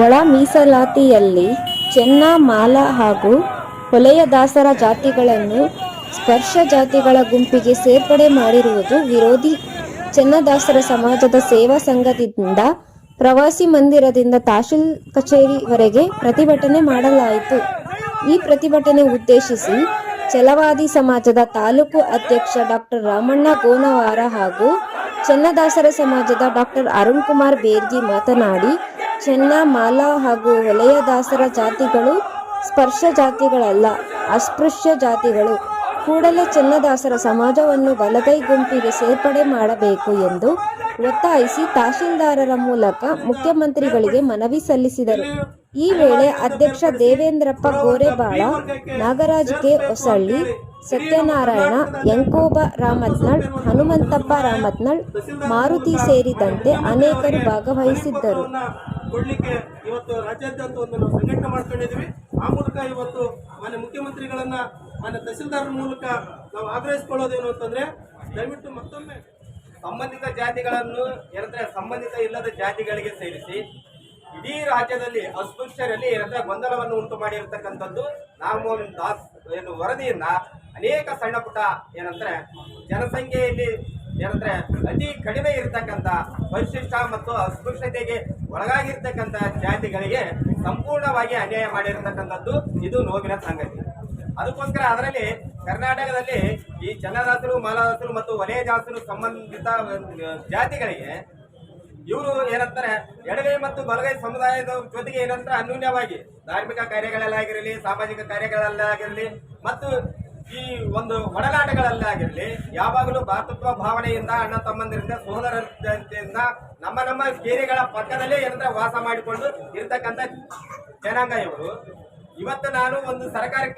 ಒಳ ಮೀಸಲಾತಿಯಲ್ಲಿ ಚೆನ್ನ ಮಾಲ ಹಾಗೂ ಹೊಲೆಯ ದಾಸರ ಜಾತಿಗಳನ್ನು ಸ್ಪರ್ಶ ಜಾತಿಗಳ ಗುಂಪಿಗೆ ಸೇರ್ಪಡೆ ಮಾಡಿರುವುದು ವಿರೋಧಿ. ಚೆನ್ನದಾಸರ ಸಮಾಜದ ಸೇವಾ ಸಂಘದಿಂದ ಪ್ರವಾಸಿ ಮಂದಿರದಿಂದ ತಹಶೀಲ್ ಕಚೇರಿವರೆಗೆ ಪ್ರತಿಭಟನೆ ಮಾಡಲಾಯಿತು. ಈ ಪ್ರತಿಭಟನೆ ಉದ್ದೇಶಿಸಿ ಛಲವಾದಿ ಸಮಾಜದ ತಾಲೂಕು ಅಧ್ಯಕ್ಷ ಡಾಕ್ಟರ್ ರಾಮಣ್ಣ ಗೋನವಾರ ಹಾಗೂ ಚೆನ್ನದಾಸರ ಸಮಾಜದ ಡಾಕ್ಟರ್ ಅರುಣ್ ಕುಮಾರ್ ಬೇರ್ಗಿ ಮಾತನಾಡಿ ಚೆನ್ನ, ಮಾಲ ಹಾಗೂ ವಲಯದಾಸರ ದಾಸರ ಜಾತಿಗಳು ಸ್ಪರ್ಶ ಜಾತಿಗಳಲ್ಲ, ಅಸ್ಪೃಶ್ಯ ಜಾತಿಗಳು. ಕೂಡಲೇ ಚೆನ್ನದಾಸರ ಸಮಾಜವನ್ನು ಬಲಗೈ ಗುಂಪಿಗೆ ಸೇರ್ಪಡೆ ಮಾಡಬೇಕು ಎಂದು ಒತ್ತಾಯಿಸಿ ತಹಶೀಲ್ದಾರರ ಮೂಲಕ ಮುಖ್ಯಮಂತ್ರಿಗಳಿಗೆ ಮನವಿ ಸಲ್ಲಿಸಿದರು. ಈ ವೇಳೆ ಅಧ್ಯಕ್ಷ ದೇವೇಂದ್ರಪ್ಪ ಗೋರೆಬಾಳ, ನಾಗರಾಜ್ ಕೆ. ಹೊಸಳ್ಳಿ, ಸತ್ಯನಾರಾಯಣ ಯಂಕೋಬ ರಾಮತ್ನಾಳ್, ಹನುಮಂತಪ್ಪ ರಾಮತ್ನಾಳ್ ಮಾರುತಿ ಸೇರಿದಂತೆ ಅನೇಕರು ಭಾಗವಹಿಸಿದ್ದರು. ಕೊಡ್ಲಿಕ್ಕೆ ಇವತ್ತು ರಾಜ್ಯಾದ್ಯಂತ ಒಂದು ನಾವು ಸಂಘಟನೆ ಮಾಡ್ಕೊಂಡಿದ್ದೀವಿ. ಆ ಮೂಲಕ ಇವತ್ತು ಮಾನ್ಯ ಮುಖ್ಯಮಂತ್ರಿಗಳನ್ನು ಮಾನ್ಯ ತಹಸೀಲ್ದಾರ್ ಮೂಲಕ ನಾವು ಆಗ್ರಹಿಸ್ಕೊಳ್ಳೋದೇನು ಅಂತಂದರೆ, ದಯವಿಟ್ಟು ಮತ್ತೊಮ್ಮೆ ಸಂಬಂಧಿತ ಜಾತಿಗಳನ್ನು ಏನಂದರೆ ಸಂಬಂಧಿತ ಇಲ್ಲದ ಜಾತಿಗಳಿಗೆ ಸೇರಿಸಿ, ಇಡೀ ರಾಜ್ಯದಲ್ಲಿ ಅಸ್ಪೃಶ್ಯರಲ್ಲಿ ಏನಂದರೆ ಗೊಂದಲವನ್ನು ಉಂಟು ಮಾಡಿರ್ತಕ್ಕಂಥದ್ದು ನಾಗಮೋಹನ್ ದಾಸ್ ಏನು ವರದಿಯನ್ನ ಅನೇಕ ಸಣ್ಣ ಪುಟ್ಟ ಏನಂದ್ರೆ ಜನಸಂಖ್ಯೆಯಲ್ಲಿ ಏನಂದ್ರೆ ಅತಿ ಕಡಿಮೆ ಇರತಕ್ಕಂಥ ಪರಿಶಿಷ್ಟ ಮತ್ತು ಅಸ್ಪೃಶ್ಯತೆಗೆ ಒಳಗಾಗಿರ್ತಕ್ಕಂಥ ಜಾತಿಗಳಿಗೆ ಸಂಪೂರ್ಣವಾಗಿ ಅನ್ಯಾಯ ಮಾಡಿರ್ತಕ್ಕಂಥದ್ದು ಇದು ನೋವಿನ ಸಂಗತಿ. ಅದಕ್ಕೋಸ್ಕರ ಅದರಲ್ಲಿ ಕರ್ನಾಟಕದಲ್ಲಿ ಈ ಚನ್ನದಾಸರು, ಮಾಲಾದಾಸರು ಮತ್ತು ವಲಯ ದಾಸರು ಸಂಬಂಧಿತ ಜಾತಿಗಳಿಗೆ ಇವರು ಏನಂತಾರೆ, ಎಡಗೈ ಮತ್ತು ಬಲಗೈ ಸಮುದಾಯದ ಜೊತೆಗೆ ಏನಂತಾರೆ, ಅನ್ಯೂನ್ಯವಾಗಿ ಧಾರ್ಮಿಕ ಕಾರ್ಯಗಳಲ್ಲಾಗಿರಲಿ, ಸಾಮಾಜಿಕ ಕಾರ್ಯಗಳಲ್ಲಾಗಿರಲಿ ಮತ್ತು ಈ ಒಂದು ಒಡನಾಟಗಳಲ್ಲಾಗಿರಲಿ ಯಾವಾಗಲೂ ಭಾತೃತ್ವ ಭಾವನೆಯಿಂದ ಅಣ್ಣ ತಮ್ಮಂದಿರಿಂದ ಸೋದರದಿಂದ ನಮ್ಮ ನಮ್ಮ ಕೇರಿಗಳ ಪಕ್ಕದಲ್ಲೇ ಏನಂದ್ರೆ ವಾಸ ಮಾಡಿಕೊಂಡು ಇರ್ತಕ್ಕಂಥ ಜನಾಂಗ ಇವರು. ಇವತ್ತು ನಾನು ಒಂದು ಸರ್ಕಾರಕ್ಕೆ